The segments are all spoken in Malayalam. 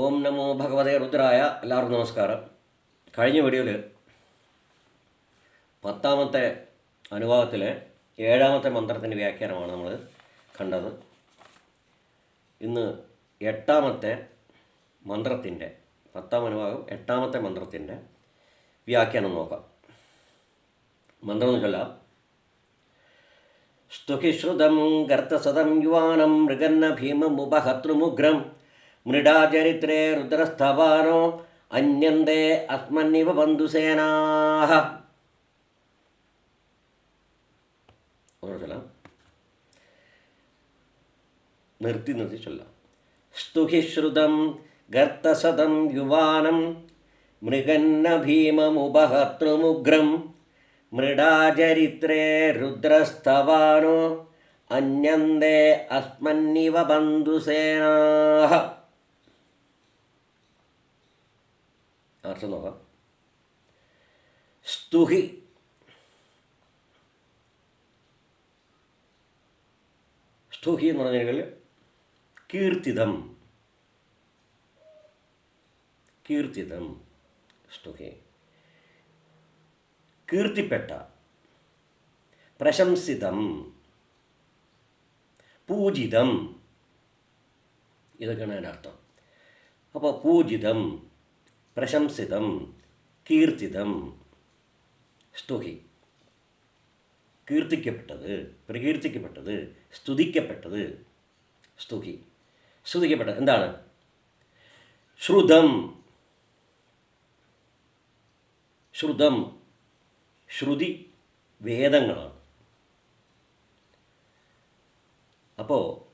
ഓം നമോ ഭഗവതേ രുദ്രായ എല്ലാവർക്കും നമസ്കാരം. കഴിഞ്ഞ വീഡിയോയിൽ പത്താമത്തെ അനുഭാവത്തിലെ ഏഴാമത്തെ മന്ത്രത്തിന്റെ വ്യാഖ്യാനമാണ് നമ്മൾ കണ്ടത്. ഇന്ന് എട്ടാമത്തെ മന്ത്രത്തിന്റെ പത്താം അനുഭാഗം എട്ടാമത്തെ മന്ത്രത്തിന്റെ വ്യാഖ്യാനം നോക്കാം. മന്ത്രം എന്ന് സ്തുഹിശ്രുതം ഗർത്തസതം യുവാനം മൃഗന്ന ഭീമമുപഹതൃമുഗ്രം മൃഡാചരിത്രേ രുദ്രസ്ഥവാനോ അന്യന്തേ അസ്മന്നിവ ബന്ധുസേനാഹ. നിർത്തി നിർത്തി സ്തുഹിശ്രുതം ഗർത്തസതം യുവാനം മൃഗന്ന ഭീമമുപഹർത്തൃമുഗ്രം മൃഡാചരിത്രേ രുദ്രസ്തവാനോ അന്യന്തേ അസ്മന്നിവ ബന്ധുസേനാഹ. അർത്ഥം നോക്കാം സ്തുഹി. സ്തുഹി എന്ന് പറഞ്ഞു കഴിഞ്ഞാൽ കീർത്തിതം. കീർത്തിതം സ്തുഹി. കീർത്തിപ്പെട്ട. പ്രശംസിതം. പൂജിതം. ഇതൊക്കെയാണ് അതിന്റെ അർത്ഥം അപ്പോൾ പൂജിതം പ്രശംസിതം കീർത്തിതം. സ്തുഹി കീർത്തിക്കപ്പെട്ടത് പ്രകീർത്തിക്കപ്പെട്ടത് സ്തുതിക്കപ്പെട്ടത്. സ്തുഹി സ്തുതിക്കപ്പെട്ടത് എന്താണ്? ശ്രുതം. ശ്രുതം. ശ്രുതി വേദങ്ങളാണ്. അപ്പോൾ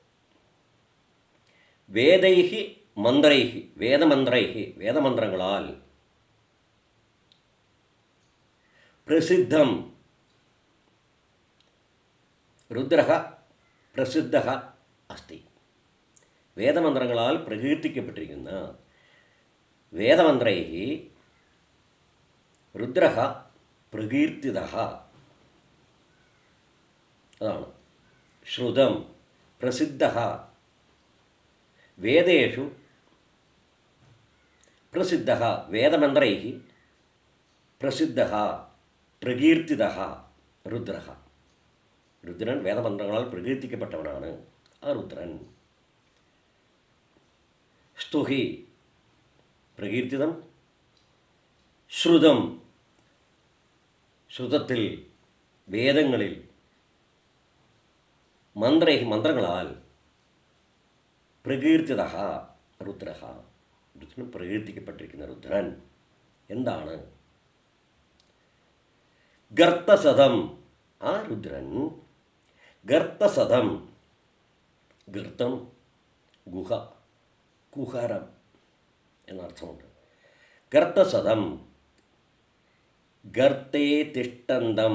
വേദൈഹി മന്ത്രൈഹി വേദമന്ത്രൈഹി വേദമന്ത്രങ്ങളാൽ. പ്രസിദ്ധം. രുദ്ര പ്രസിദ്ധ അസ്തി. വേദമന്ത്രങ്ങളാൽ പ്രകീർത്തിക്കപ്പെട്ടിരിക്കുന്ന വേദമന്ത്രൈ രുദ്ര പ്രകീർത്തിത അതാണ്. ശ്രുതം. പ്രസിദ്ധ വേദേഷു പ്രസിദ്ധ വേദമന്ത്രൈ പ്രസിദ്ധ പ്രകീർത്തിത രുദ്ര. രുദ്രൻ വേദമന്ത്രങ്ങളാൽ പ്രകീർത്തിക്കപ്പെട്ടവനാണ്. ആ രുദ്രൻ. സ്തുഹി. പ്രകീർത്തിതം. ശ്രുതം. ശ്രുതത്തിൽ വേദങ്ങളിൽ മന്ത്രൈ മന്ത്രങ്ങളാൽ പ്രകീർത്തിത രുദ്ര. രുദ്രൻ പ്രകീർത്തിക്കപ്പെട്ടിരിക്കുന്ന രുദ്രൻ എന്താണ്? ഗർത്തസതം ആ രുദ്രൻ ഗർത്തസതം ഗർത്തം ഗുഹ കുഹരം എന്നർത്ഥമുണ്ട്. ഗർത്തസതം ഗർത്തേ തിഷ്ടന്തം.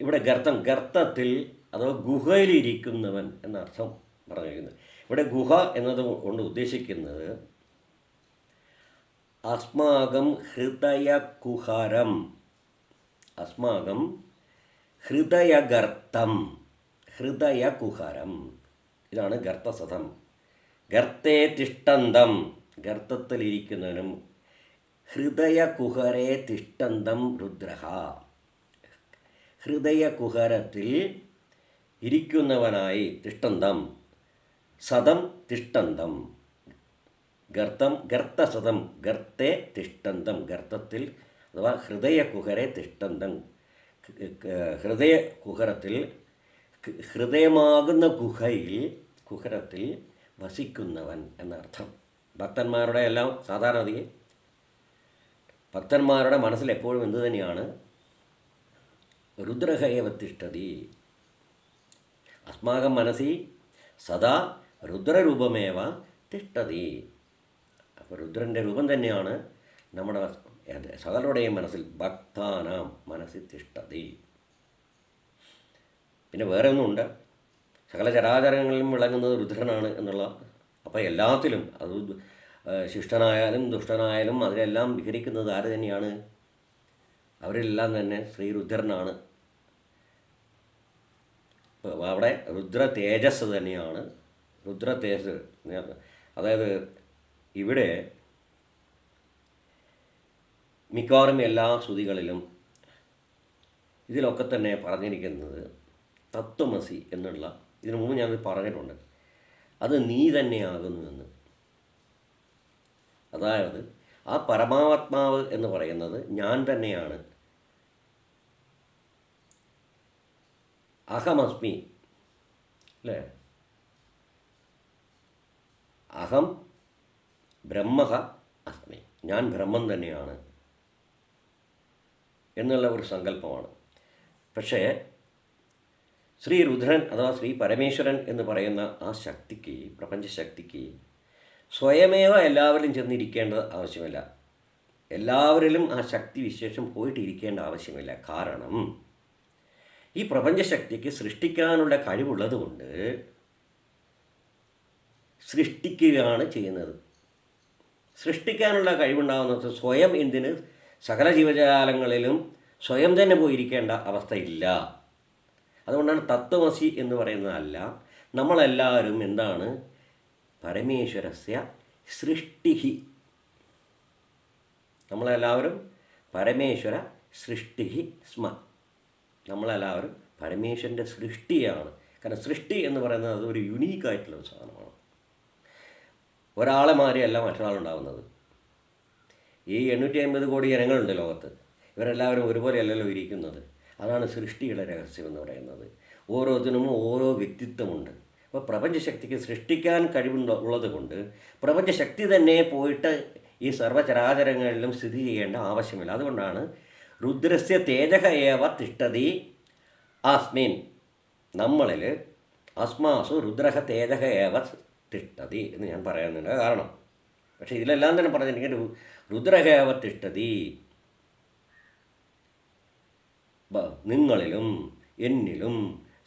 ഇവിടെ ഗർത്തം ഗർത്തത്തിൽ അഥവാ ഗുഹയിലിരിക്കുന്നവൻ എന്നർത്ഥം പറഞ്ഞിരിക്കുന്നത് ഇവിടെ ഗുഹ എന്നത് കൊണ്ട് ഉദ്ദേശിക്കുന്നത് അസ്മാകം ഹൃദയകുഹരം അസ്മാകം ഹൃദയഗർത്തം ഹൃദയകുഹരം ഇതാണ് ഗർത്തസതം ഗർത്തേ തിഷ്ടന്തം. ഗർത്തത്തിലിരിക്കുന്നവനും ഹൃദയകുഹരേ തിഷ്ടന്തം രുദ്രഹ. ഹൃദയകുഹരത്തിൽ ഇരിക്കുന്നവനായി തിഷ്ടന്തം. സതം തിഷ്ടന്തം. ഗർത്തം ഗർത്തസതം ഗർത്തെ തിഷ്ടന്തം ഗർത്തത്തിൽ അഥവാ ഹൃദയകുഹരെ തിഷ്ടന്തം. ഹൃദയ കുഹരത്തിൽ ഹൃദയമാകുന്ന ഗുഹയിൽ കുഹരത്തിൽ വസിക്കുന്നവൻ എന്നർത്ഥം ഭക്തന്മാരുടെ എല്ലാം സാധാരണ അതി ഭക്തന്മാരുടെ മനസ്സിൽ എപ്പോഴും എന്തു തന്നെയാണ്? രുദ്രഹേവ തിഷ്ടതി അസ്മാകം മനസ്സി സദാ രുദ്രരൂപമേവ തിഷ്ടതി രുദ്രന്റെ രൂപം തന്നെയാണ് നമ്മുടെ സകലരുടെയും മനസ്സിൽ ഭക്താനാം മനസ്സിൽ തിഷ്ടതി. പിന്നെ വേറെ ഒന്നുമുണ്ട് സകല ചരാചരങ്ങളിലും വിളങ്ങുന്നത് രുദ്രനാണ് എന്നുള്ള അപ്പോൾ എല്ലാത്തിലും അത് ശിഷ്ടനായാലും ദുഷ്ടനായാലും അതിലെല്ലാം വിഹരിക്കുന്നത് ആര് തന്നെയാണ്? അവരെല്ലാം തന്നെ ശ്രീരുദ്രനാണ് അവിടെ രുദ്ര തേജസ് തന്നെയാണ്. രുദ്ര തേജസ് അതായത് ഇവിടെ മിക്കവാറും എല്ലാ ശ്രുതികളിലും ഇതിലൊക്കെ തന്നെ പറഞ്ഞിരിക്കുന്നത് തത്വമസി എന്നുള്ള ഇതിനു മുമ്പ് ഞാനത് പറഞ്ഞിട്ടുണ്ട്. അത് നീ തന്നെയാകുന്നു എന്ന് അതായത് ആ പരമാത്മാവ് എന്ന് പറയുന്നത് ഞാൻ തന്നെയാണ്. അഹമസ്മി. അല്ലേ? അഹം ബ്രഹ്മഹ അസ്മി ഞാൻ ബ്രഹ്മം തന്നെയാണ് എന്നുള്ള ഒരു സങ്കല്പമാണ്. പക്ഷേ ശ്രീ രുദ്രൻ അഥവാ ശ്രീ പരമേശ്വരൻ എന്ന് പറയുന്ന ആ ശക്തിക്ക് പ്രപഞ്ചശക്തിക്ക് സ്വയമേവ എല്ലാവരിലും ചെന്നിരിക്കേണ്ടത് ആവശ്യമില്ല. എല്ലാവരിലും ആ ശക്തി വിശേഷം പോയിട്ട് ഇരിക്കേണ്ട ആവശ്യമില്ല. കാരണം ഈ പ്രപഞ്ചശക്തിക്ക് സൃഷ്ടിക്കാനുള്ള കഴിവുള്ളതുകൊണ്ട് സൃഷ്ടിക്കുകയാണ് ചെയ്യുന്നത്. സൃഷ്ടിക്കാനുള്ള കഴിവുണ്ടാകുന്നത് സ്വയം എന്തിന് സകല ജീവജാലങ്ങളിലും സ്വയം തന്നെ പോയിരിക്കേണ്ട അവസ്ഥയില്ല. അതുകൊണ്ടാണ് തത്വമസി എന്ന് പറയുന്നതല്ല നമ്മളെല്ലാവരും എന്താണ്? പരമേശ്വരസ്യ സൃഷ്ടിഹി. നമ്മളെല്ലാവരും പരമേശ്വര സൃഷ്ടിഹി സ്മ. നമ്മളെല്ലാവരും പരമേശ്വരന്റെ സൃഷ്ടിയാണ്. കാരണം സൃഷ്ടി എന്ന് പറയുന്നത് അതൊരു യുണീക്കായിട്ടുള്ള സാധനമാണ്. ഒരാളെ മാറിയല്ല മറ്റൊരാളുണ്ടാവുന്നത്. ഈ എണ്ണൂറ്റി അമ്പത് കോടി ജനങ്ങളുണ്ട് ലോകത്ത്. ഇവരെല്ലാവരും ഒരുപോലെയല്ലല്ലോ ഇരിക്കുന്നത്. അതാണ് സൃഷ്ടിയുടെ രഹസ്യം എന്ന് പറയുന്നത്. ഓരോത്തിനും ഓരോ വ്യക്തിത്വമുണ്ട്. അപ്പോൾ പ്രപഞ്ചശക്തിക്ക് സൃഷ്ടിക്കാൻ കഴിവുണ്ട് ഉള്ളത് കൊണ്ട് പ്രപഞ്ചശക്തി തന്നെ പോയിട്ട് ഈ സർവചരാചരങ്ങളിലും സ്ഥിതി ചെയ്യേണ്ട ആവശ്യമില്ല. അതുകൊണ്ടാണ് രുദ്രസ്യ തേജക ഏവ തിഷ്ടതി ആസ്മിൻ. നമ്മളിൽ അസ്മാസു രുദ്രഹ തേജക ഏവ തിഷ്ടതി എന്ന് ഞാൻ പറയുന്നുണ്ട് കാരണം പക്ഷെ ഇതിലെല്ലാം തന്നെ പറഞ്ഞു എനിക്ക് രുദ്രഹ തിഷ്ടതി നിങ്ങളിലും എന്നിലും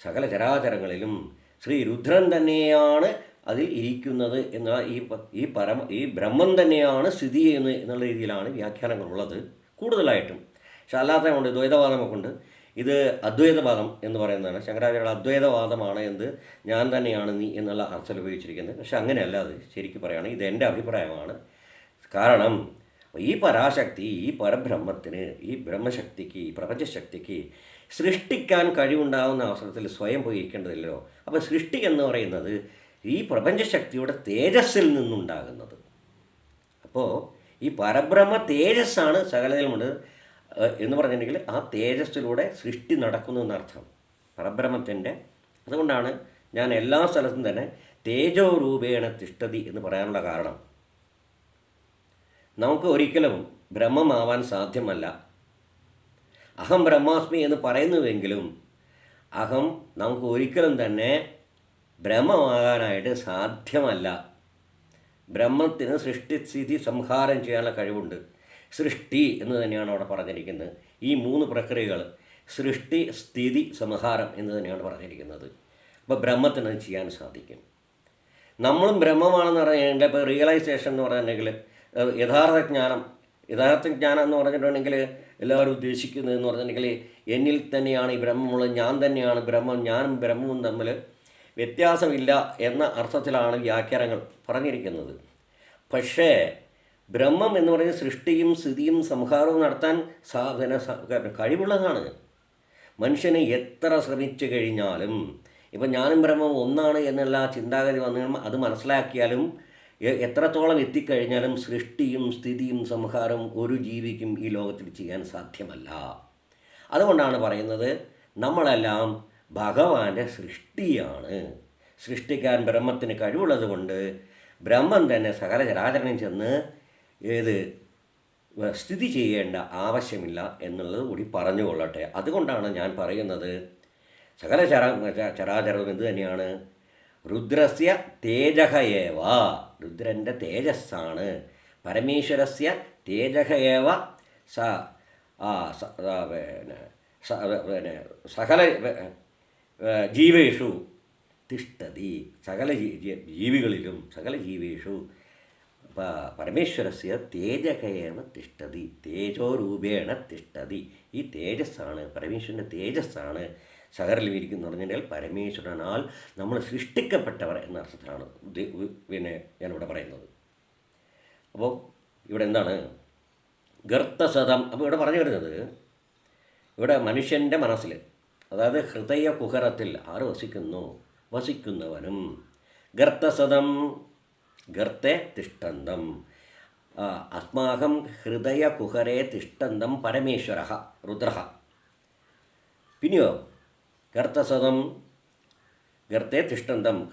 സകല ചരാചരങ്ങളിലും ശ്രീ രുദ്രൻ തന്നെയാണ് അതിൽ ഇരിക്കുന്നത് എന്ന ഈ ഈ പരമ ഈ ബ്രഹ്മം തന്നെയാണ് സ്ഥിതി ചെയ്യുന്നത് എന്നുള്ള രീതിയിലാണ് വ്യാഖ്യാനങ്ങളുള്ളത്. കൂടുതലായിട്ടും. പക്ഷെ അല്ലാത്ത കൊണ്ട് ദ്വൈതവാദമൊക്കെ ഉണ്ട്. ഇത് അദ്വൈതവാദം എന്ന് പറയുന്നതാണ്. ശങ്കരാചാര്യ അദ്വൈതവാദമാണ് എന്ത്? ഞാൻ തന്നെയാണ് നീ എന്നുള്ള അർത്ഥത്തിൽ ഉപയോഗിച്ചിരിക്കുന്നത്. പക്ഷെ അങ്ങനെയല്ല അത് ശരിക്കും പറയുകയാണെങ്കിൽ ഇത് എന്റെ അഭിപ്രായമാണ്. കാരണം ഈ പരാശക്തി ഈ പരബ്രഹ്മത്തിന് ഈ ബ്രഹ്മശക്തിക്ക് ഈ പ്രപഞ്ചശക്തിക്ക് സൃഷ്ടിക്കാൻ കഴിവുണ്ടാകുന്ന അവസരത്തിൽ സ്വയം പോയി ഇരിക്കേണ്ടതില്ലോ അപ്പോൾ സൃഷ്ടി എന്ന് പറയുന്നത് ഈ പ്രപഞ്ചശക്തിയുടെ തേജസ്സിൽ നിന്നുണ്ടാകുന്നത്. അപ്പോൾ ഈ പരബ്രഹ്മ തേജസ്സാണ് സകലതിലുമുണ്ട് എന്ന് പറഞ്ഞിട്ടുണ്ടെങ്കിൽ ആ തേജസ്സിലൂടെ സൃഷ്ടി നടക്കുന്നു എന്നർത്ഥം. പരബ്രഹ്മത്തിന്റെ അതുകൊണ്ടാണ് ഞാൻ എല്ലാ സ്ഥലത്തും തന്നെ തേജോ രൂപേണ തിഷ്ടതി എന്ന് പറയാനുള്ള കാരണം. നമുക്ക് ഒരിക്കലും ബ്രഹ്മമാവാൻ സാധ്യമല്ല. അഹം ബ്രഹ്മാസ്മി എന്ന് പറയുന്നുവെങ്കിലും അഹം നമുക്ക് ഒരിക്കലും തന്നെ ബ്രഹ്മമാകാനായിട്ട് സാധ്യമല്ല. ബ്രഹ്മത്തിന് സൃഷ്ടിസ്ഥിതി സംഹാരം ചെയ്യാനുള്ള കഴിവുണ്ട്. സൃഷ്ടി എന്ന് തന്നെയാണ് അവിടെ പറഞ്ഞിരിക്കുന്നത്. ഈ മൂന്ന് പ്രക്രിയകൾ സൃഷ്ടി സ്ഥിതി സംഹാരം എന്ന് തന്നെയാണ് പറഞ്ഞിരിക്കുന്നത്. അപ്പോൾ ബ്രഹ്മത്തിന് ചെയ്യാൻ സാധിക്കും. നമ്മളും ബ്രഹ്മമാണെന്ന് പറഞ്ഞിട്ടുണ്ടെങ്കിൽ ഇപ്പോൾ റിയലൈസേഷൻ എന്ന് പറഞ്ഞിട്ടുണ്ടെങ്കിൽ യഥാർത്ഥ ജ്ഞാനം യഥാർത്ഥ ജ്ഞാനം എന്ന് പറഞ്ഞിട്ടുണ്ടെങ്കിൽ എല്ലാവരും ഉദ്ദേശിക്കുന്നത് എന്ന് പറഞ്ഞിട്ടുണ്ടെങ്കിൽ എന്നിൽ തന്നെയാണ് ഈ ബ്രഹ്മമുള്ളത് ഞാൻ തന്നെയാണ് ബ്രഹ്മം ഞാനും ബ്രഹ്മവും തമ്മിൽ വ്യത്യാസമില്ല എന്ന അർത്ഥത്തിലാണ് വ്യാഖ്യാനങ്ങൾ പറഞ്ഞിരിക്കുന്നത്. പക്ഷേ ബ്രഹ്മം എന്ന് പറയുന്ന സൃഷ്ടിയും സ്ഥിതിയും സംഹാരവും നടത്താൻ സാധന കഴിവുള്ളതാണ്. മനുഷ്യനെ എത്ര ശ്രമിച്ചു കഴിഞ്ഞാലും ഇപ്പം ഞാനും ബ്രഹ്മം ഒന്നാണ് എന്നുള്ള ചിന്താഗതി വന്നു അത് മനസ്സിലാക്കിയാലും എത്രത്തോളം എത്തിക്കഴിഞ്ഞാലും സൃഷ്ടിയും സ്ഥിതിയും സംഹാരവും ഒരു ജീവിക്കും ഈ ലോകത്തിൽ ചെയ്യാൻ സാധ്യമല്ല. അതുകൊണ്ടാണ് പറയുന്നത് നമ്മളെല്ലാം ഭഗവാന്റെ സൃഷ്ടിയാണ്. സൃഷ്ടിക്കാൻ ബ്രഹ്മത്തിന് കഴിവുള്ളത് കൊണ്ട് ബ്രഹ്മം തന്നെ സകല ചരാചരണം ചെന്ന് ഏത് സ്ഥിതി ചെയ്യേണ്ട ആവശ്യമില്ല എന്നുള്ളത് കൂടി പറഞ്ഞുകൊള്ളട്ടെ അതുകൊണ്ടാണ് ഞാൻ പറയുന്നത് സകല ചര ചരാചരവും എന്ത് തന്നെയാണ്? രുദ്രസ്യ തേജഹയേവ രുദ്രന്റെ തേജസ്സാണ്. പരമേശ്വരസ്യ തേജഹയേവ ഏവ. സ പിന്നെ സകല ജീവേഷു തിഷ്ടതി. സകല ജീവികളിലും സകല ജീവേഷു പ- പരമേശ്വരസ്യ തേജകയേവ തിഷ്ടതി തേജോരൂപേണ തിഷ്ടതി. ഈ തേജസ്സാണ് പരമേശ്വരന്റെ തേജസ്സാണ് സകറിലും ഇരിക്കുന്നു പറഞ്ഞാൽ പരമേശ്വരനാൽ നമ്മൾ സൃഷ്ടിക്കപ്പെട്ടവർ എന്ന അർത്ഥത്തിലാണ് പിന്നെ ഞാനിവിടെ പറയുന്നത്. അപ്പോൾ ഇവിടെ എന്താണ്? ഗർത്തസതം അപ്പോൾ ഇവിടെ പറഞ്ഞു വരുന്നത് ഇവിടെ മനുഷ്യന്റെ മനസ്സിൽ അതായത് ഹൃദയ കുഹരത്തിൽ ആര് വസിക്കുന്നു വസിക്കുന്നവനും. ഗർത്തസതം ഗർത്തെ തിഷ്ടന്തം. അസ്മാകം ഹൃദയ കുഹരേ തിഷ്ടന്തം പരമേശ്വര രുദ്ര. പിന്നെയോ ഗർത്തസതം ഗർത്തെ തിഷ്ടന്തം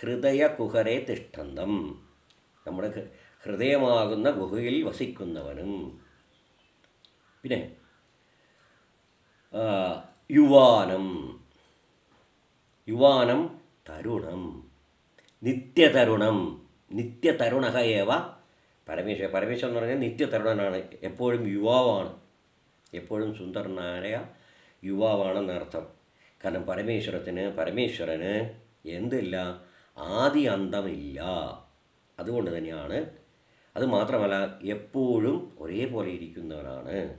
ഹൃദയ കുഹരേ തിഷ്ടന്തം. നമ്മുടെ ഹൃദയമാകുന്ന ഗുഹയിൽ വസിക്കുന്നവനും. പിന്നെ യുവാനം. യുവാനം തരുണം നിത്യതരുണം. നിത്യതരുണ ഏവ പരമേശ്വര പരമേശ്വരൻ എന്ന് പറഞ്ഞാൽ നിത്യതരുണനാണ്. എപ്പോഴും യുവാവാണ്. എപ്പോഴും സുന്ദരനായ യുവാവാണെന്നർത്ഥം കാരണം പരമേശ്വരത്തിന് പരമേശ്വരന് എന്തില്ല? ആദി അന്തമില്ല അതുകൊണ്ട് തന്നെയാണ്. അത് മാത്രമല്ല എപ്പോഴും ഒരേപോലെ ഇരിക്കുന്നവനാണ്.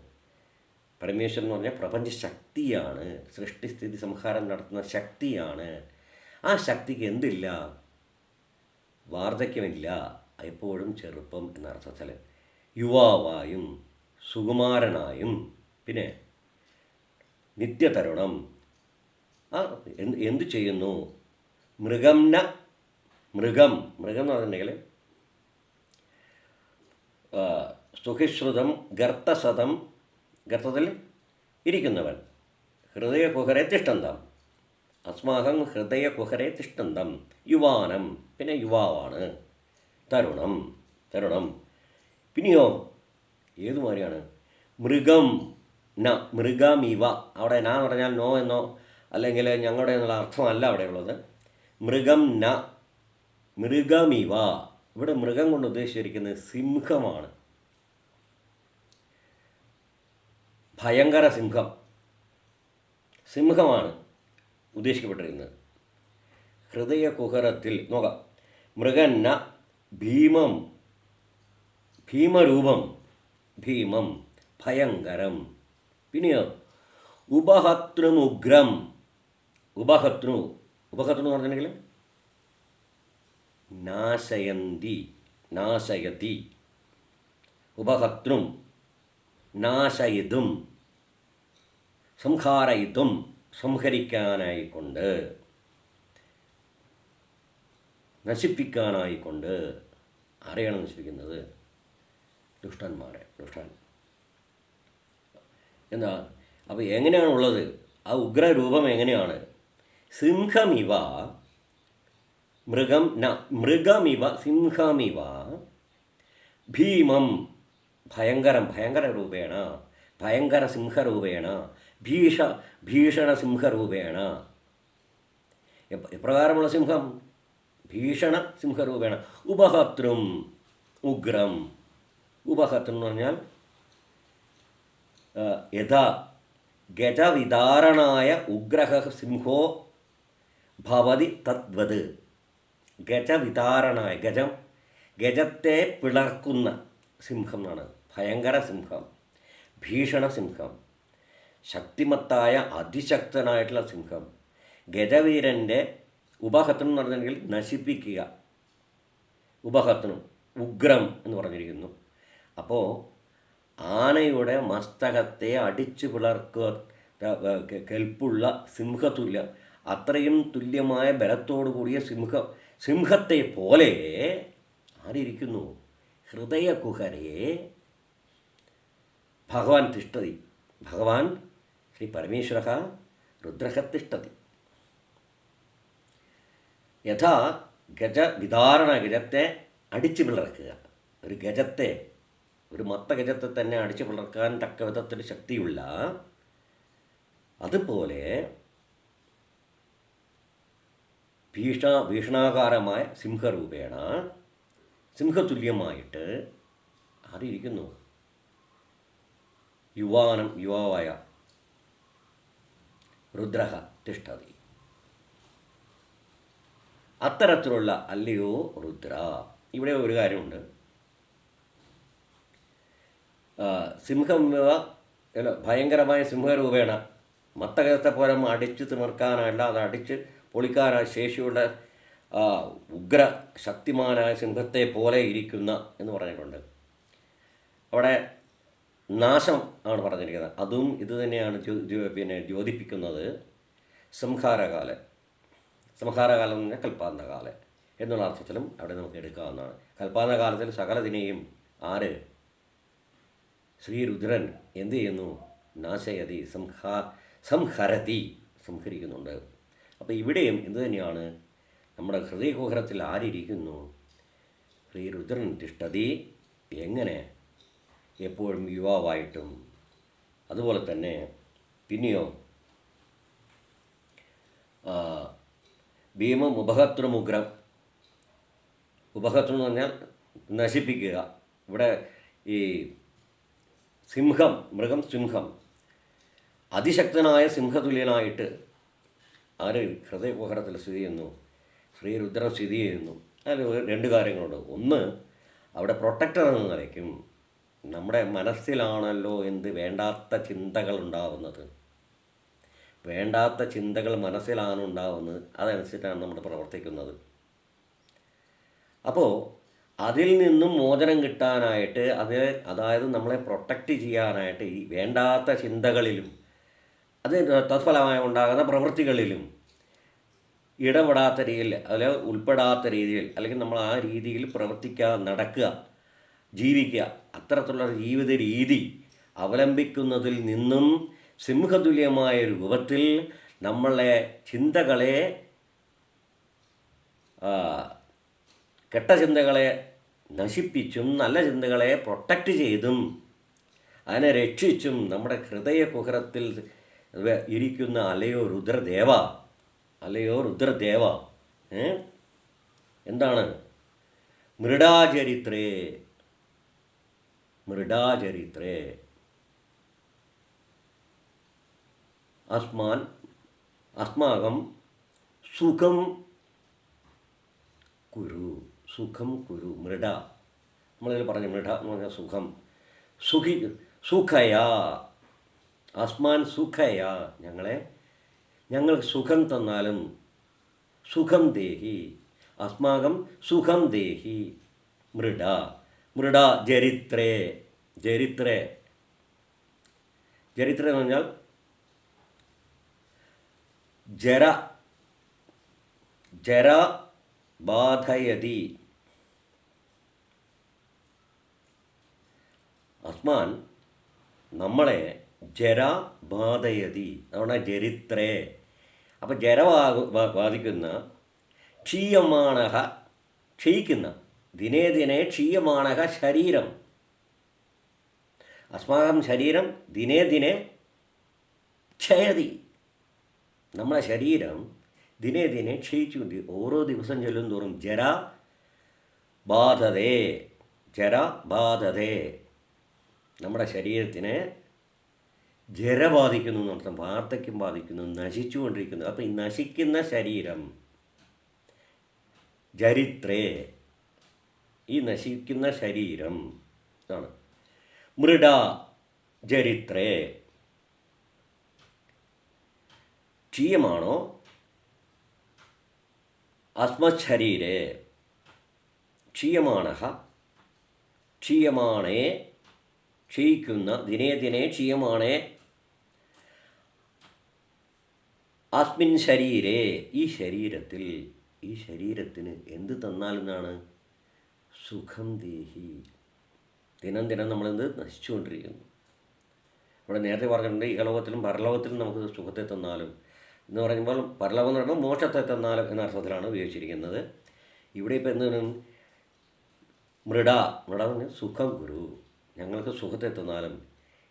പരമേശ്വരൻ എന്ന് പറഞ്ഞാൽ പ്രപഞ്ച ശക്തിയാണ് സൃഷ്ടിസ്ഥിതി സംഹാരം നടത്തുന്ന ശക്തിയാണ്. ആ ശക്തിക്ക് എന്തില്ല? വാർദ്ധക്യമില്ല. എപ്പോഴും ചെറുപ്പം എന്ന അർത്ഥത്തിൽ യുവാവായും സുകുമാരനായും. പിന്നെ നിത്യതരുണം. ആ എന്ത് ചെയ്യുന്നു? മൃഗം ന മൃഗം മൃഗം എന്ന് പറഞ്ഞിട്ടുണ്ടെങ്കിൽ സുഖിശ്രുതം ഗർത്തസതം ഗർത്തത്തിൽ ഇരിക്കുന്നവൻ. ഹൃദയ കുഹരെ തിഷ്ടന്തം. അസ്മാകം ഹൃദയ കുഹരെ തിഷ്ടന്തം യുവാനം പിന്നെ യുവാവാണ്. തരുണം തരുണം. പിന്നെയോ ഏതു മാതിരിയാണ്? മൃഗം ന മൃഗമിവ. അവിടെ ന എന്ന് പറഞ്ഞാൽ നോ എന്നോ അല്ലെങ്കിൽ ഞങ്ങളുടെ എന്നുള്ള അർത്ഥമല്ല അവിടെയുള്ളത് മൃഗം ന മൃഗമിവ. ഇവിടെ മൃഗം കൊണ്ട് ഉദ്ദേശിച്ചിരിക്കുന്നത് സിംഹമാണ്. ഭയങ്കര സിംഹം. സിംഹമാണ്. ഉദ്ദേശിക്കപ്പെട്ടിരിക്കുന്നത്. ഹൃദയ കുഹരത്തിൽ നോക്കാം. മൃഗന്ന ഭീമം ഭീമരൂപം ഭീമം ഭയങ്കരം. പിന്നെയോ ഉപഹത്രുമുഗ്രം ഉപഹത്രു ഉപഹത്രു എന്ന് പറഞ്ഞിട്ടുണ്ടെങ്കിൽ നാശയന്തി നാശയതി. ഉപഹത്രും നാശയിതും സംഹാരയിതും. സംഹരിക്കാനായിക്കൊണ്ട് നശിപ്പിക്കാനായിക്കൊണ്ട് ആരെയാണ് നശിപ്പിക്കുന്നത്? ദുഷ്ടന്മാരെ ദുഷ്ടൻ. എന്താ? അപ്പോൾ എങ്ങനെയാണുള്ളത്? ആ ഉഗ്രരൂപം എങ്ങനെയാണ്? സിംഹമിവ മൃഗം ന മൃഗമിവ സിംഹമിവ ഭീമം ഭയങ്കരം ഭയങ്കര രൂപേണ ഭയങ്കര സിംഹരൂപേണ ഭീഷ ഭീഷണ സിംഹരൂപേണ എപ്പ- എപ്രകാരമുള്ള സിംഹം? ഭീഷണ സിംഹരൂപേണ ഉപഹത്രും ഉഗ്രം. ഉപഹത്രം എന്ന് പറഞ്ഞാൽ യഥാ ഗജവിദാരണായ ഉഗ്രഹ സിംഹോ ഭവതി തദ്വത്. ഗജവിതാരണായ ഗജം ഗജത്തെ പിളർക്കുന്ന സിംഹം എന്നാണ്. ഭയങ്കര സിംഹം. ഭീഷണ സിംഹം ശക്തിമത്തായ അതിശക്തനായിട്ടുള്ള സിംഹം ഗജവീരന്റെ ഉപഹത്നം എന്ന് പറഞ്ഞിട്ടുണ്ടെങ്കിൽ നശിപ്പിക്കുക. ഉപഹത്നം ഉഗ്രം എന്ന് പറഞ്ഞിരിക്കുന്നു. അപ്പോൾ ആനയുടെ മസ്തകത്തെ അടിച്ചു വ- കെൽപ്പുള്ള സിംഹതുല്യ അത്രയും തുല്യമായ ബലത്തോടു കൂടിയ സിംഹ സിംഹത്തെ പോലെ ആരിയ്ക്കുന്നു ഹൃദയകുഹരയെ ഭഗവാൻ തിഷ്ടതി ഭഗവാൻ ശ്രീ പരമേശ്വര യഥാ ഗജ വിധാരണ ഗജത്തെ അടിച്ചു പിളർക്കുക ഒരു ഗജത്തെ ഒരു മത്ത ഗജത്തെ തന്നെ അടിച്ചു പിളർക്കാൻ തക്ക വിധത്തിൽ ശക്തിയുള്ള അതുപോലെ ഭീഷ ഭീഷണാകാരമായ സിംഹരൂപേണ സിംഹതുല്യമായിട്ട് ആരിയിരിക്കുന്നു യുവാനം യുവാവായ രുദ്രഹ തിഷ്ടതി അത്തരത്തിലുള്ള അല്ലയോ രുദ്ര? ഇവിടെ ഒരു കാര്യമുണ്ട്. സിംഹം ഭയങ്കരമായ സിംഹരൂപേണ മത്തകത്തെ പോലെ അടിച്ച് തിമിർക്കാനല്ല അത് അടിച്ച് പൊളിക്കാനായ ശേഷിയുള്ള ഉഗ്ര ശക്തിമാനായ സിംഹത്തെ പോലെ ഇരിക്കുന്ന എന്ന് പറഞ്ഞിട്ടുണ്ട്. അവിടെ നാശം ആണ് പറഞ്ഞിരിക്കുന്നത്. അതും ഇത് തന്നെയാണ് പിന്നെ ജ്യോതിപ്പിക്കുന്നത് സംഹാരകാലം. സംഹാരകാലം എന്ന് പറഞ്ഞാൽ കൽപ്പാന്തകാലം എന്നുള്ള അർത്ഥത്തിലും അവിടെ നമുക്ക് എടുക്കാവുന്നതാണ്. കൽപ്പാന്തകാലത്തിൽ സകലതിനെയും ആര്? ശ്രീരുദ്രൻ എന്ത് ചെയ്യുന്നു? നാശയതി സംഹാ സംഹരതി സംഹരിക്കുന്നുണ്ട്. അപ്പോൾ ഇവിടെയും എന്ത് തന്നെയാണ് നമ്മുടെ ഹൃദയകുഹരത്തിൽ ശ്രീ ശ്രീരുദ്രൻ തിഷ്ടതി. എങ്ങനെ? എപ്പോഴും യുവാവായിട്ടും അതുപോലെ തന്നെ പിന്നെയോ ഭീമം ഉപഹത്രമുഗ്രം ഉപഹത്രം എന്ന് പറഞ്ഞാൽ നശിപ്പിക്കുക. ഇവിടെ ഈ സിംഹം മൃഗം സിംഹം. അതിശക്തനായ സിംഹതുല്യനായിട്ട് ആര് ഹൃദയകുഹരത്തിൽ സ്ഥിതി ചെയ്യുന്നു? ശ്രീരുദ്രം സ്ഥിതി ചെയ്യുന്നു. അതിൽ രണ്ട് കാര്യങ്ങളുണ്ട്. ഒന്ന് അവിടെ പ്രൊട്ടക്ടർ എന്ന നിലയ്ക്കും നമ്മുടെ മനസ്സിലാണല്ലോ എന്ത് വേണ്ടാത്ത ചിന്തകൾ ഉണ്ടാവുന്നത് വേണ്ടാത്ത ചിന്തകൾ മനസ്സിലാണ് ഉണ്ടാവുന്നത്. അതനുസരിച്ചാണ് നമ്മൾ പ്രവർത്തിക്കുന്നത്. അപ്പോൾ അതിൽ നിന്നും മോചനം കിട്ടാനായിട്ട് അത് അതായത് നമ്മളെ പ്രൊട്ടക്റ്റ് ചെയ്യാനായിട്ട് ഈ വേണ്ടാത്ത ചിന്തകളിലും അത് തത്ഫലമായി ഉണ്ടാകുന്ന പ്രവൃത്തികളിലും ഇടപെടാത്ത രീതിയിൽ അതിൽ ഉൾപ്പെടാത്ത രീതിയിൽ അല്ലെങ്കിൽ നമ്മൾ ആ രീതിയിൽ പ്രവർത്തിക്കാതെ നടക്കുക. ജീവിക്കുക. അത്തരത്തിലുള്ള ജീവിത രീതി അവലംബിക്കുന്നതിൽ നിന്നും സിംഹതുല്യമായ രൂപത്തിൽ നമ്മളെ ചിന്തകളെ കെട്ട ചിന്തകളെ നശിപ്പിച്ചും നല്ല ചിന്തകളെ പ്രൊട്ടക്റ്റ് ചെയ്തും അതിനെ രക്ഷിച്ചും നമ്മുടെ ഹൃദയ കുഹരത്തിൽ ഇരിക്കുന്ന അലയോ രുദ്രദേവ അലയോ രുദ്രദേവ എന്താണ്? മൃഡാചരിത്രേ. മൃഡാചരിത്രേ. അസ്മാൻ അസ്മാകം സുഖം കുരു സുഖം കുരു മൃഡ. നമ്മളിതിൽ പറഞ്ഞു മൃഡ എന്ന് പറഞ്ഞാൽ സുഖം. സുഖി സുഖയാ. അസ്മാൻ സുഖയാ. ഞങ്ങളെ ഞങ്ങൾ സുഖം തന്നാലും സുഖം ദേഹി. അസ്മാകം സുഖം ദേഹി. മൃഡ. മൃഡ ജരിത്രേ ജരിത്രേ ജരിത്ര എന്ന് പറഞ്ഞാൽ ജര ജര ബാധയതി. അസ്മാൻ നമ്മളെ ജര ബാധയതി അതുകൊണ്ട് ജരിത്രേ അപ്പം ജര ബാധിക്കുന്ന ക്ഷീയമാണ ക്ഷയിക്കുന്ന ദിനേ ദിനേ ക്ഷീയമാണ ശരീരം. അസ്മാകം ശരീരം ദിനേ ദിനേ ക്ഷയതി. നമ്മളെ ശരീരം ദിനേ ദിനേ ക്ഷയിച്ചുകൊണ്ട് ഓരോ ദിവസം ചെല്ലും തോറും ജര ബാധതേ ജര ബാധതേ. നമ്മുടെ ശരീരത്തിനെ ജര ബാധിക്കുന്നു എന്നർത്ഥം വാർദ്ധക്യം ബാധിക്കുന്നു നശിച്ചുകൊണ്ടിരിക്കുന്നു അപ്പോൾ ഈ നശിക്കുന്ന ശരീരം ജരിത്രേ ഈ നശിക്കുന്ന ശരീരം ആണ്. മൃഡ ജരിത്രേ ക്ഷീയമാണോ? അസ്മശരീരേ ക്ഷീയമാണ ക്ഷീയമാണേ. ക്ഷയിക്കുന്ന ദിനേ ദിനേ ക്ഷീയമാണേ. അസ്മിൻ ശരീരേ. ഈ ശരീരത്തിൽ ഈ ശരീരത്തിന് എന്ത് തന്നാലെന്നാണ്? സുഖം ദേഹി. ദിനം ദിനം നമ്മളെന്ത് നശിച്ചുകൊണ്ടിരിക്കുന്നു. ഇവിടെ നേരത്തെ പറഞ്ഞിട്ടുണ്ട് ഈ ലോകത്തിലും പരലോകത്തിലും നമുക്ക് സുഖത്തെ തന്നാലും. എന്ന് പറയുമ്പോൾ പരലോകം എന്ന് പറയുമ്പോൾ മോക്ഷത്തെ തന്നാലും എന്ന അർത്ഥത്തിലാണ് ഉപയോഗിച്ചിരിക്കുന്നത്. ഇവിടെ ഇപ്പോൾ എന്താണ് മൃഡ. മൃഡ സുഖം ഗുരു. ഞങ്ങൾക്ക് സുഖത്തെ തന്നാലും.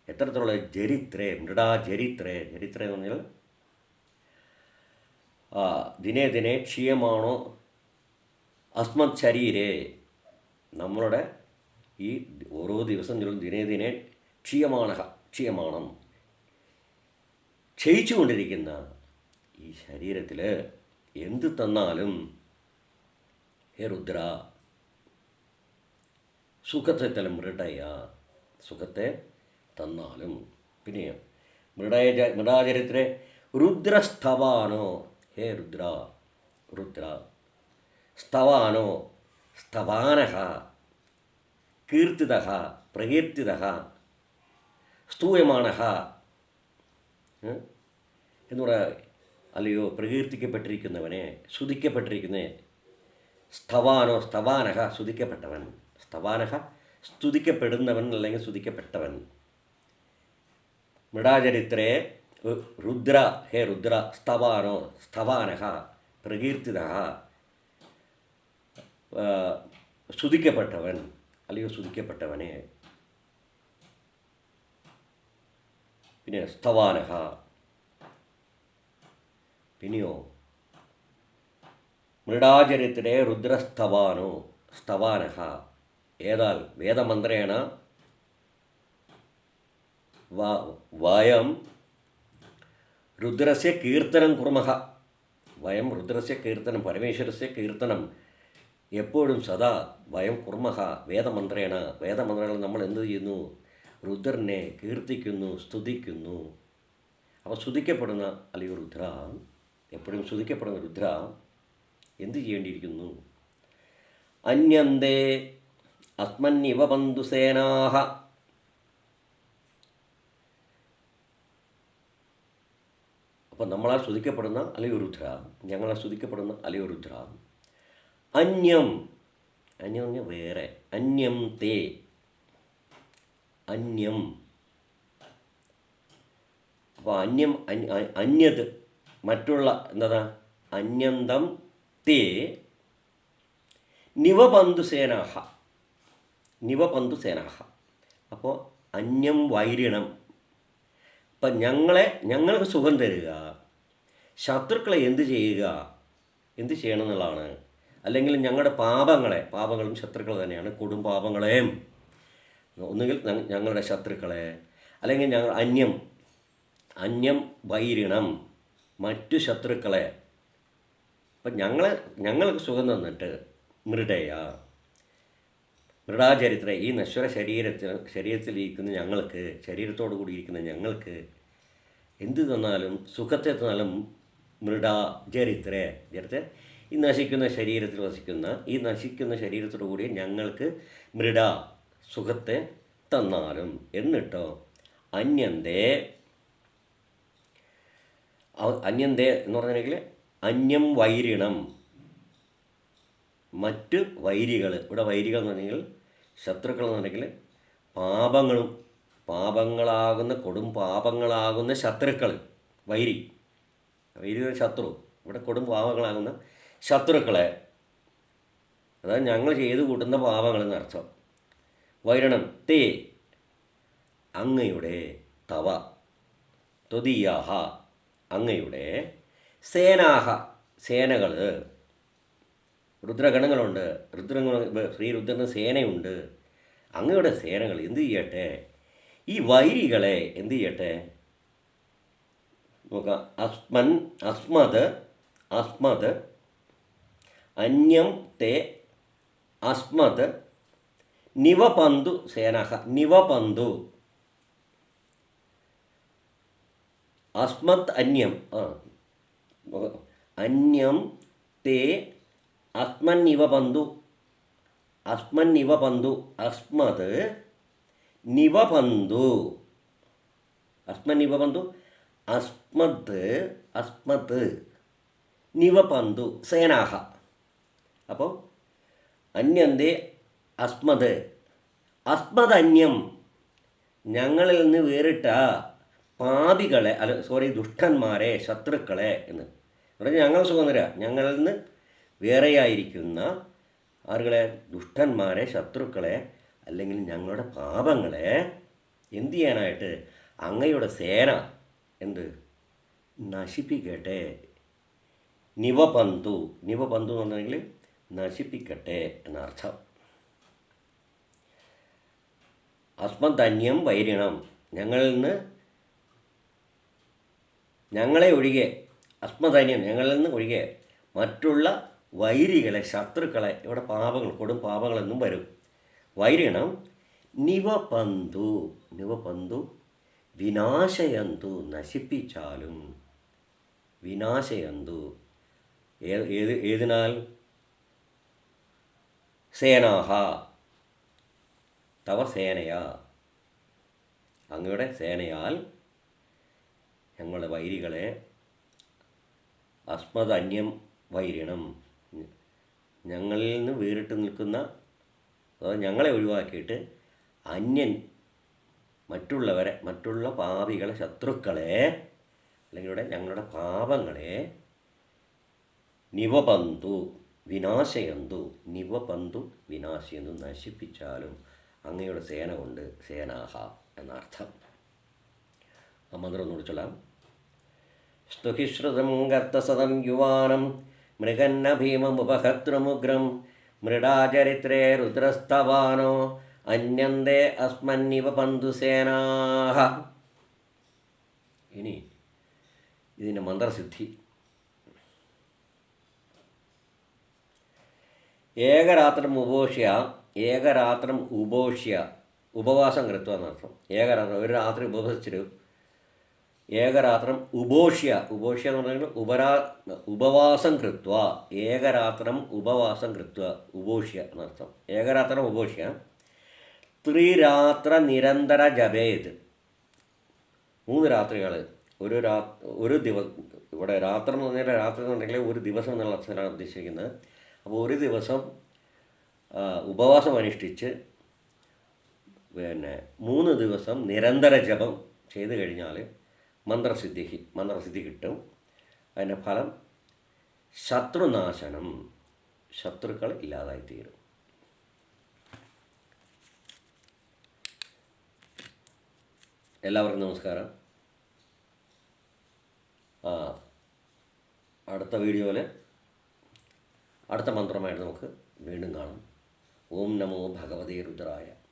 എത്രത്തോളം ജരിത്രേ മൃഡ ജരിത്രേ. ജരിത്രേ എന്ന് പറഞ്ഞാൽ ദിനേ ദിനേ ക്ഷീയമാണോ? അസ്മത് ശരീരേ. നമ്മളുടെ ഈ ഓരോ ദിവസം ചൊല്ലും ദിനേ ദിനേ ക്ഷീയമാണ ക്ഷീയമാണം. ക്ഷയിച്ചുകൊണ്ടിരിക്കുന്ന ഈ ശരീരത്തിൽ എന്ത് തന്നാലും ഹേ രുദ്ര സുഖത്തെ തല മൃഡയ സുഖത്തെ തന്നാലും. പിന്നെ മൃഡയ മൃഡാചരിത്രെ രുദ്രസ്തവാനോ ഹേ രുദ്ര രുദ്ര സ്തവാനോ സ്തവാനഹ കീർത്തിത പ്രകീർത്തിത സ്തൂയമാണ എന്ന് പറയാ അല്ലയോ പ്രകീർത്തിക്കപ്പെട്ടിരിക്കുന്നവനെ സ്തുതിക്കപ്പെട്ടിരിക്കുന്ന. സ്തവാനോ സ്തവാനഹ സ്തുതിക്കപ്പെട്ടവൻ. സ്തവാനഹ സ്തുതിക്കപ്പെടുന്നവൻ അല്ലെങ്കിൽ സ്തുതിക്കപ്പെട്ടവൻ. മൃഡാചരിത്രേ രുദ്ര ഹേ രുദ്ര സ്തവാനോ സ്തവാനഹ പ്രകീർത്തിത സ്തുതിക്കപ്പെട്ടവൻ അല്ലെങ്കിൽ സ്തുതിക്കപ്പെട്ടവനെ പിന്നെ സ്തവാനഹ. പിന്നെയോ? മൃഡാചര്യത്തിലെ രുദ്രസ്തവാനോ സ്തവാനഹ. ഏതാൽ? വേദമന്ത്രേണ. വയം രുദ്രസ്യ കീർത്തനം കുർമഹ. വയം രുദ്രസ്യ കീർത്തനം പരമേശ്വരസ്യ കീർത്തനം. എപ്പോഴും സദാ വയം കുർമഹ വേദമന്ത്രേണ. വേദമന്ത്രങ്ങൾ നമ്മൾ എന്ത് ചെയ്യുന്നു? രുദ്രനെ കീർത്തിക്കുന്നു സ്തുതിക്കുന്നു. അപ്പോൾ സ്തുതിക്കപ്പെടുന്ന അല്ലെങ്കിൽ രുദ്ര എപ്പോഴും സ്തുതിക്കപ്പെടുന്ന രുദ്ര എന്തു ചെയ്യേണ്ടിയിരിക്കുന്നു? അന്യന്തേ അസ്മന്യവ ബന്ധുസേനാഹ അപ്പോൾ നമ്മളാൽ സ്തുതിക്കപ്പെടുന്ന അലയുരുദ്ര രുദ്ര ഞങ്ങളാൽ സ്തുതിക്കപ്പെടുന്ന അല്ലെങ്കിൽ രുദ്ര അന്യം. അന്യം പറഞ്ഞാൽ വേറെ. അന്യം തേ. അന്യം. അപ്പോൾ അന്യം അന്യത് മറ്റുള്ള എന്താ അന്യന്തം തേ. നിവപന്തുസേനാഹ നിവപന്തുസേനാഹ അപ്പോൾ അന്യം വൈരിണം. അപ്പം ഞങ്ങളെ ഞങ്ങൾക്ക് സുഖം തരിക. ശത്രുക്കളെ എന്ത് ചെയ്യുക? എന്ത് ചെയ്യണം എന്നുള്ളതാണ്. അല്ലെങ്കിൽ ഞങ്ങളുടെ പാപങ്ങളെ പാപങ്ങളും ശത്രുക്കൾ തന്നെയാണ് കൊടും പാപങ്ങളെയും. ഒന്നുകിൽ ഞങ്ങളുടെ ശത്രുക്കളെ അല്ലെങ്കിൽ ഞങ്ങൾ അന്യം അന്യം വൈരിണം മറ്റു ശത്രുക്കളെ. അപ്പം ഞങ്ങളെ ഞങ്ങൾക്ക് സുഖം തന്നിട്ട് മൃഡയ. മൃഡാചരിത്ര ഈ നശ്വര ശരീരത്തിൽ ശരീരത്തിലിരിക്കുന്ന ഞങ്ങൾക്ക് ശരീരത്തോടു കൂടി ഇരിക്കുന്ന ഞങ്ങൾക്ക് എന്ത് തന്നാലും സുഖത്തെ തന്നാലും മൃഡാചരിത്രേ. ചരിത്ര ഈ നശിക്കുന്ന ശരീരത്തിൽ വസിക്കുന്ന ഈ നശിക്കുന്ന ശരീരത്തോടു കൂടി ഞങ്ങൾക്ക് മൃഡ സുഖത്തെ തന്നാലും. എന്നിട്ടോ? അന്യന്തേ അന്യന്തേ എന്ന് പറഞ്ഞിട്ടുണ്ടെങ്കിൽ അന്യം വൈരിണം. മറ്റ് വൈരികൾ ഇവിടെ വൈരികൾ എന്ന് പറഞ്ഞെങ്കിൽ ശത്രുക്കൾ എന്ന് പറഞ്ഞെങ്കിൽ പാപങ്ങളും പാപങ്ങളാകുന്ന കൊടും പാപങ്ങളാകുന്ന ശത്രുക്കൾ വൈരി. വൈരി ശത്രു. ഇവിടെ കൊടും പാപങ്ങളാകുന്ന ശത്രുക്കളെ. അതായത് ഞങ്ങൾ ചെയ്തു കൂട്ടുന്ന പാപങ്ങളെന്ന് അർത്ഥം. വൈരണം തേ അങ്ങയുടെ തവ. തൊതിയാഹ അങ്ങയുടെ സേനാഹ. സേനകൾ രുദ്രഗണങ്ങളുണ്ട്. രുദ്രങ്ങൾ ശ്രീരുദ്രന് സേനയുണ്ട്. അങ്ങയുടെ സേനകൾ എന്തു ചെയ്യട്ടെ? ഈ വൈരികളെ എന്തു ചെയ്യട്ടെ? നോക്കാം. അസ്മൻ അസ്മത് അസ്മത് അന്യം തേ അസ്മത് നിവപന്തു സേനഹ നിവപന്തു. അസ്മത് അന്യം ആ. അന്യം തേ അസ്മന്നിവ പന്തു അസ്മന്നിവ പന്തു അസ്മത് നിവപന്തു. അസ്മന്നിവ പന്തു അസ്മത് അസ്മത് നിവപന്തു സേനാഹ. അപ്പോൾ അന്യന്തേ അസ്മത് അസ്മത് അന്യം ഞങ്ങളിൽ നിന്ന് വേറിട്ട പാപികളെ അല്ല സോറി ദുഷ്ടന്മാരെ ശത്രുക്കളെ എന്ന്. പറഞ്ഞാൽ ഞങ്ങൾ തരാം. ഞങ്ങളിൽ നിന്ന് വേറെയായിരിക്കുന്ന ആളുകളെ ദുഷ്ടന്മാരെ ശത്രുക്കളെ അല്ലെങ്കിൽ ഞങ്ങളുടെ പാപങ്ങളെ എന്തു ചെയ്യാനായിട്ട്? അങ്ങയുടെ സേന എന്ത്? നശിപ്പിക്കട്ടെ. നിവപന്തു. നിവപന്തു എന്ന് പറഞ്ഞെങ്കിൽ നശിപ്പിക്കട്ടെ എന്നർത്ഥം. അസ്മധന്യം വൈരിണം. ഞങ്ങളിൽ നിന്ന് ഞങ്ങളെ ഒഴികെ അസ്മധന്യം ഞങ്ങളിൽ നിന്ന് ഒഴികെ മറ്റുള്ള വൈരികളെ ശത്രുക്കളെ ഇവിടെ പാപങ്ങൾ കൊടും പാപങ്ങളെന്നും വരും. വൈരിണം നിവപന്തു നിവപന്തു വിനാശയന്തു നശിപ്പിച്ചാലും വിനാശയന്തു ഏത് ഏത് ഏതിനാൽ? സേനാഹ. തവ സേനയാ. അങ്ങയുടെ സേനയാൽ ഞങ്ങളുടെ വൈരികളെ അസ്മദന്യം വൈരിണം. ഞങ്ങളിൽ നിന്ന് വേറിട്ട് നിൽക്കുന്ന ഞങ്ങളെ ഒഴിവാക്കിയിട്ട് അന്യൻ മറ്റുള്ളവരെ മറ്റുള്ള പാപികളെ ശത്രുക്കളെ അല്ലെങ്കിൽ ഇവിടെ ഞങ്ങളുടെ പാപങ്ങളെ നിവപന്തു വിനാശയന്തു നിവപന്തു വിനാശയന്തു നശിപ്പിച്ചാലും അങ്ങയുടെ സേന കൊണ്ട് സേനാഹ എന്നർത്ഥം. ആ മന്ത്രം ഒന്നുകൂടി ചൊല്ലാം സ്തുഹിശ്രുതം ഗർത്തസതം യുവാനം മൃഗന്ന ഭീമമുപഹദ്രമുഗ്രം മൃഡാചരിത്രേ രുദ്രസ്തവാനോ അന്യന്തേ അസ്മന്നിവ പന്തുസേനാഹ ഇനി ഇതിന്റെ മന്ത്രസിദ്ധി. ഏകരാത്രം ഉപോഷ്യ ഏകരാത്രം ഉപോഷ്യ ഉപവാസം കൃത്വ എന്നർത്ഥം ഏകരാത്രം ഒരു രാത്രി ഉപവസിച്ചിട്ട് ഏകരാത്രം ഉപോഷ്യ ഉപോഷ്യ എന്ന് പറഞ്ഞാൽ ഉപരാ ഉപവാസം കൃത്വ ഏകരാത്രം ഉപവാസം കൃത്വ ഉപോഷ്യ എന്നർത്ഥം ഏകരാത്രം ഉപോഷ്യ ത്രിരാത്ര നിരന്തര ജപേത്. മൂന്ന് രാത്രികൾ ഒരു രാ ഒരു ദിവസം ഇവിടെ രാത്രി എന്ന് പറഞ്ഞാൽ രാത്രി എന്നുണ്ടെങ്കിൽ ഒരു ദിവസം എന്നുള്ള അർത്ഥത്തിലാണ് ഉദ്ദേശിക്കുന്നത് അപ്പോൾ ഒരു ദിവസം ഉപവാസം അനുഷ്ഠിച്ച് പിന്നെ മൂന്ന് ദിവസം നിരന്തര ജപം ചെയ്ത് കഴിഞ്ഞാൽ മന്ത്രസിദ്ധി മന്ത്രസിദ്ധി കിട്ടും. അതിന്റെ ഫലം ശത്രുനാശനം. ശത്രുക്കൾ ഇല്ലാതായിത്തീരും. എല്ലാവർക്കും നമസ്കാരം. അടുത്ത വീഡിയോയിൽ അടുത്ത മന്ത്രമായിട്ട് നമുക്ക് വീണ്ടും കാണാം. ഓം നമോ ഭഗവതേ രുദ്രായ.